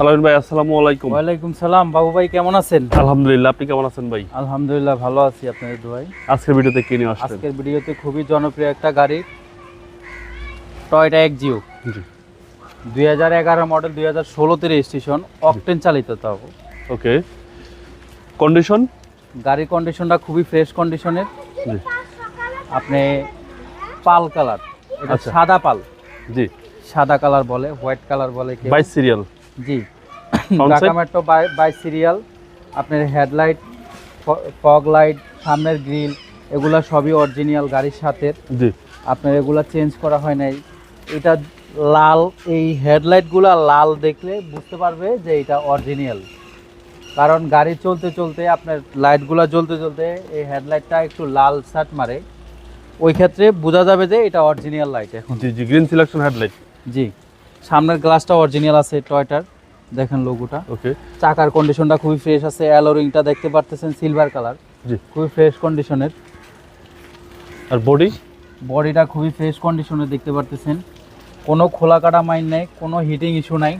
আলামিন ভাই আসসালামু আলাইকুম। ওয়ালাইকুম সালাম। বাবু ভাই কেমন আছেন? আলহামদুলিল্লাহ আপনি কেমন আছেন ভাই? আলহামদুলিল্লাহ ভালো আছি আপনাদের দোয়াই আজকের ভিডিওতে কি নিয়ে আসছেন? আজকের ভিডিওতে খুবই জনপ্রিয় একটা গাড়ি টয়টা এক জিও জি। দুই হাজার এগারো মডেল দুই হাজার ষোলোতে রেজিস্ট্রেশন অকটেন চালিত তাও। ওকে। কন্ডিশন গাড়ির কন্ডিশনটা খুবই ফ্রেশ কন্ডিশনের আপনি পাল কালার এটা আচ্ছা। সাদা পাল। জি। সাদা কালার বলে হোয়াইট কালার বলে। বাইশ সিরিয়াল। জি। ঢাকা মেট্রো বাই সিরিয়াল আপনার হেডলাইট ফগ লাইট সামনের গ্রিল এগুলা সবই অরিজিনাল গাড়ির সাথে। জি। আপনার এগুলা চেঞ্জ করা হয় নাই। এটা লাল এই হেডলাইটগুলা লাল দেখলে বুঝতে পারবে যে এটা অরিজিনাল কারণ গাড়ি চলতে চলতে আপনার লাইটগুলা জ্বলতে জ্বলতে এই হেডলাইটটা একটু লাল শার্ট মারে। ওই ক্ষেত্রে বোঝা যাবে যে এটা অরিজিনাল লাইট এখন। জি জি গ্রিন সিলেকশন হেডলাইট জি। সামনের গ্লাসটা অরিজিনাল আছে টয়টার। দেখেন লোগোটা ওকে চাকার কন্ডিশনটা খুবই ফ্রেশ আছে অ্যালোরিংটা দেখতে পারতেছেন সিলভার কালার জি। খুবই ফ্রেশ কন্ডিশনের আর বডি বডিটা খুবই ফ্রেশ কন্ডিশনে দেখতে পারতেছেন। কোনো খোলা কাটা মাইন নাই কোনো হিটিং ইস্যু নাই।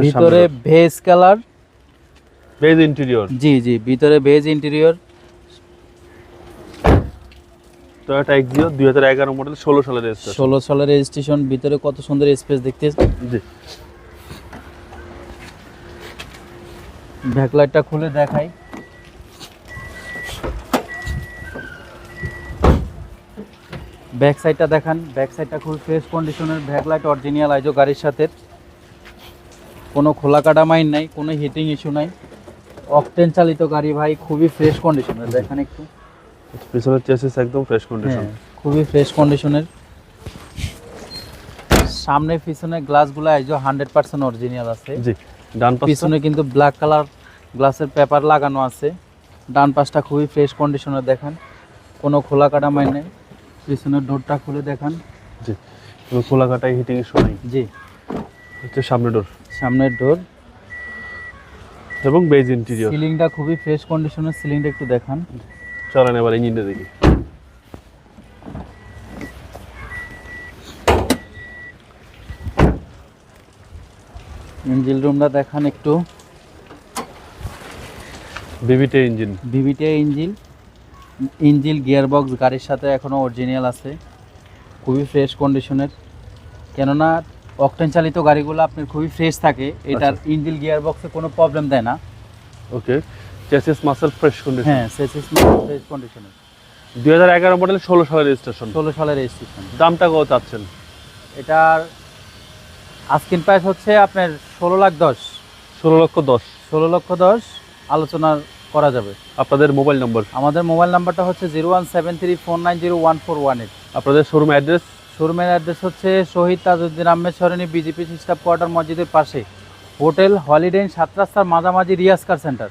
ভিতরে ভেজ কালার বেজ ইন্টেরিয়র জি জি ভিতরে ভেজ ইন্টেরিয়র টয়োটা এক্সিও দুই হাজার এগারো মডেল ষোলো সালের রেজিস্ট্রেশন ষোলো সালের রেজিস্ট্রেশন ভিতরে কত সুন্দর স্পেস দেখতে জি। ব্যাকলাইটটা খুলে দেখাই। ব্যাক সাইডটা দেখান। ব্যাক সাইডটা খুবই ফ্রেশ কন্ডিশনের ব্যাকলাইট অরিজিনাল আইজো গাড়ির সাথে। কোনো খোলা কাটা মাইন নাই কোনো হিটিং ইস্যু নাই। অকটেন চালিত গাড়ি ভাই খুবই ফ্রেশ কন্ডিশনের দেখেন একটু। পিছনের চেসিস একদম ফ্রেশ কন্ডিশন হ্যাঁ খুবই ফ্রেশ কন্ডিশনের সামনে পিছনে গ্লাসগুলো আইজো হান্ড্রেড পার্সেন্ট অরিজিনাল আছে। জি ডান পাশে পিছনে কিন্তু ব্ল্যাক কালার গ্লাসের পেপার লাগানো আছে। ডান পাশটা খুবই ফ্রেশ কন্ডিশনে দেখেন। কোনো খোলা কাটা মাই নেই। পিছনের ডোরটা খুলে দেখান। জি কোনো খোলা কাটাই হিটিং ইস্যু নাই। জি। হচ্ছে সামনের ডোর সামনের ডোর এবং বেজ ইন্টেরিয়র সিলিংটা খুবই ফ্রেশ কন্ডিশনের সিলিংটা একটু দেখান। চলেন এবার ইঞ্জিনটা দেখি। ইঞ্জিল রুমটা দেখান একটু। VVT engine. VVTI engine engine gear box গাড়ির সাথে এখনও অরিজিনাল আছে। খুবই ফ্রেশ কন্ডিশনের। কেননা অকটেন চালিত গাড়িগুলো আপনার খুবই ফ্রেশ থাকে। এটার ইঞ্জিল গিয়ার বক্সে কোনো প্রবলেম দেয় না। Okay. Chassis muscle fresh condition হ্যাঁ সেসিস ফ্রেশ কন্ডিশনের দুই হাজার এগারো মডেল ষোলো সালের রেজিস্ট্রেশন ষোলো সালের রেজিস্ট্রেশন দামটা কত চাচ্ছেন? এটার আস্কিন প্রাইস হচ্ছে আপনার ষোলো লাখ দশ। ষোলো লক্ষ দশ। ষোলো লক্ষ দশ আলোচনা করা যাবে। আপনাদের মোবাইল নম্বর আমাদের মোবাইল নাম্বারটা হচ্ছে zero one seven three four nine zero one four one eight. আপনাদের শোরুম অ্যাড্রেস শোরুমের অ্যাড্রেস হচ্ছে Shahid Tajuddin Ahmed Sarani BJP staff quarter মসজিদের পাশে। হোটেল হলিডে সাত রাস্তার মাঝামাঝি রিয়াজ কার সেন্টার